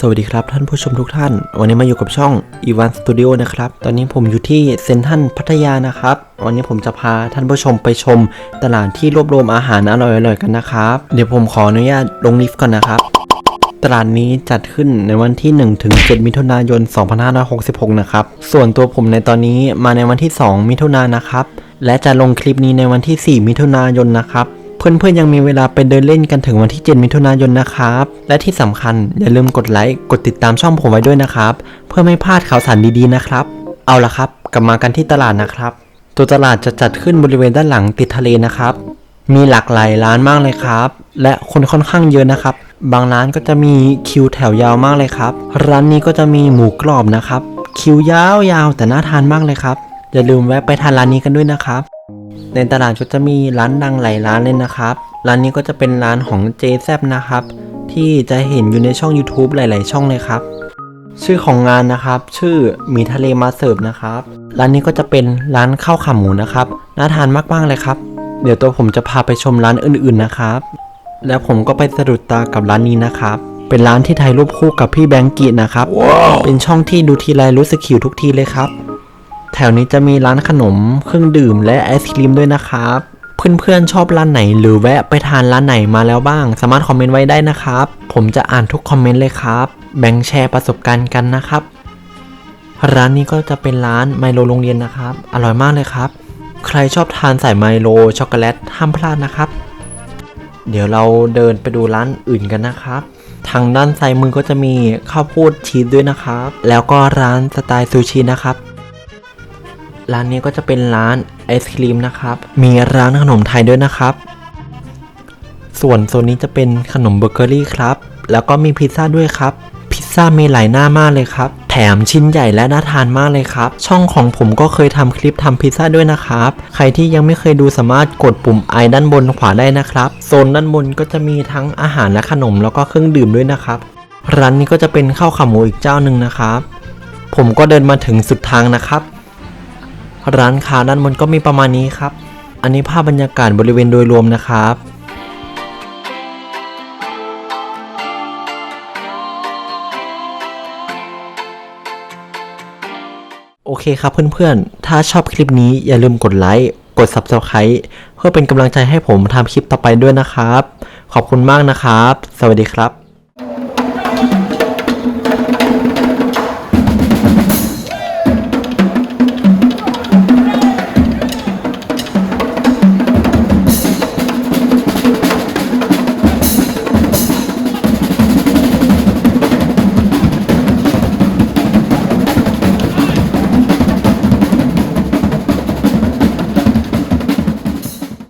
สวัสดีครับท่านผู้ชมทุกท่าน วันนี้มาอยู่กับช่อง e v a n Studio นะครับ ตอนนี้ผมอยู่ที่เซนทันพัทยานะครับ วันนี้ผมจะพาท่านผู้ชมไปชมตลาดที่รวบรวมอาหารอร่อยๆกันนะครับ เดี๋ยวผมขออนุญาตลงลิฟต์ก่อนนะครับ ตลาดนี้จัดขึ้นในวันที่ 1 ถึง 7 มิถุนายน 2566 นะครับ ส่วนตัวผมในตอนนี้มาในวันที่ 2 มิถุนายนนะครับ และจะลงคลิปนี้ในวันที่ 4 มิถุนายนนะครับ เพื่อนๆยังมีเวลาไปเดินเล่นกันถึงวันที่ 7 มิถุนายนนะครับ และที่สำคัญอย่าลืมกดไลค์กดติดตามช่องผมไว้ด้วยนะครับ เพื่อไม่พลาดข่าวสารดีๆนะครับ เอาละครับ กลับมากันที่ตลาดนะครับ ตัวตลาดจะจัดขึ้นบริเวณด้านหลังติดทะเลนะครับ มีหลากหลายร้านมากเลยครับ และคนค่อนข้างเยอะนะครับ บางร้านก็จะมีคิวแถวยาวมากเลยครับ ร้านนี้ก็จะมีหมูกรอบนะครับ คิวยาวๆแต่น่าทานมากเลยครับอย่าลืมแวะไปทานร้านนี้กันด้วยนะครับ ในตลาดก็จะมีร้านดังหลายร้านเลยนะครับ ร้านนี้ก็จะเป็นร้านของเจแซบนะครับ ที่จะเห็นอยู่ในช่อง YouTube หลาย ๆ ช่องเลยครับ ชื่อของงานนะครับ ชื่อหมีทะเลมาเสิร์ฟนะครับ ร้านนี้ก็จะเป็นร้านข้าวขาหมูนะครับ น่าทานมากๆเลยครับ เดี๋ยวตัวผมจะพาไปชมร้านอื่น ๆ นะครับ แล้วผมก็ไปสะดุดตากับร้านนี้นะครับเป็นร้านที่ถ่ายรูปคู่กับพี่แบงกี้นะครับเป็นช่องที่ดูทีไรรู้สึกหิวทุกทีเลยครับ แถวนี้จะมีร้านขนม เครื่องดื่มและไอศครีมด้วยนะครับ เพื่อนๆชอบร้านไหน หรือแวะไปทานร้านไหนมาแล้วบ้าง สามารถคอมเมนต์ไว้ได้นะครับ ผมจะอ่านทุกคอมเมนต์เลยครับ แบ่งแชร์ประสบการณ์กันนะครับ ร้านนี้ก็จะเป็นร้านไมโลโรงเรียนนะครับ อร่อยมากเลยครับ ใครชอบทานสายไมโลช็อกโกแลตห้ามพลาดนะครับ เดี๋ยวเราเดินไปดูร้านอื่นกันนะครับทางด้านซ้ายมือก็จะมีข้าวโพดชีสด้วยนะครับ แล้วก็ร้านสไตล์ซูชินะครับ ร้านนี้ก็จะเป็นร้านไอศครีมนะครับ มีร้านขนมไทยด้วยนะครับ ส่วนโซนนี้จะเป็นขนมเบเกอรี่ครับ แล้วก็มีพิซซ่าด้วยครับ พิซซ่ามีหลายหน้ามากเลยครับ แถมชิ้นใหญ่และน่าทานมากเลยครับ ช่องของผมก็เคยทำคลิปทำพิซซ่าด้วยนะครับ ใครที่ยังไม่เคยดูสามารถกดปุ่มไอด้านบนขวาได้นะครับ โซนด้านบนก็จะมีทั้งอาหารและขนมแล้วก็เครื่องดื่มด้วยนะครับ ร้านนี้ก็จะเป็นข้าวขาหมูอีกเจ้าหนึ่งนะครับ ผมก็เดินมาถึงสุดทางนะครับ ร้านค้าด้านบนก็มีประมาณนี้ครับ อันนี้ภาพบรรยากาศบริเวณโดยรวมนะครับโอเคครับเพื่อนๆ ถ้าชอบคลิปนี้อย่าลืมกดไลค์ กด Subscribe เพื่อเป็นกำลังใจให้ผมทำคลิปต่อไปด้วยนะครับ ขอบคุณมากนะครับ สวัสดีครับ